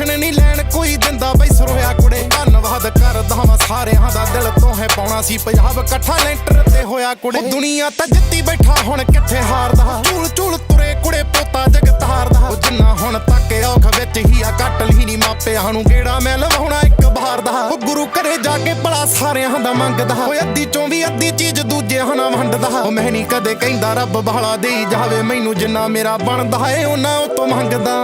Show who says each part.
Speaker 1: Tension ਨਹੀਂ ਲੈਣ ਕੋਈ ਦਿੰਦਾ ਬਈ ਸਰੋਇਆ ਕੁੜੇ। ਧੰਨਵਾਦ ਕਰਦਾ ਵਾਂ ਸਾਰਿਆਂ ਦਾ ਦਿਲ ਤੋਂ ਹੈ ਪਾਉਣਾ ਸੀ ਪੰਜਾਬ। ਇਕੱਠਾ ਲੈਂਟਰ ਤੇ ਹੋਇਆ ਕੁੜੇ। ਦੁਨੀਆ ਤਾਂ ਜਿੱਤੀ ਬੈਠਾ ਹੁਣ ਕਿੱਥੇ ਹਾਰਦਾ। ਝੂਲ ਝੂਲ ਤੁਰੇ ਕੁੜੇ ਪੋਤਾ ਜਗਤ ਉਹ ਜਿੰਨਾ ਹੁਣ ਤੱਕ ਔਖ ਵਿੱਚ ਹੀ ਆ ਕੱਟ ਲਈ ਨਹੀਂ ਮਾਪਿਆਂ ਨੂੰ ਗੇੜਾ ਮੈਂ ਲਵਾਉਣਾ ਇੱਕ ਬਾਰ ਦਾ। ਉਹ ਗੁਰੂ ਘਰੇ ਜਾ ਕੇ ਭਲਾ ਸਾਰਿਆਂ ਦਾ ਮੰਗਦਾ। ਓਏ ਅੱਧੀ ਚੋਂ ਵੀ ਅੱਧੀ ਚੀਜ਼ ਦੂਜਿਆਂ ਨਾਲ ਵੰਡਦਾ। ਉਹ ਮੈਂ ਨਹੀਂ ਕਦੇ ਕਹਿੰਦਾ ਰੱਬ ਬਾਲਾ ਦੇਈ ਜਾਵੇ ਮੈਨੂੰ ਜਿੰਨਾ ਮੇਰਾ ਬਣਦਾ ਏ ਉਹਨਾਂ ਉਹ ਤੋਂ ਮੰਗਦਾ।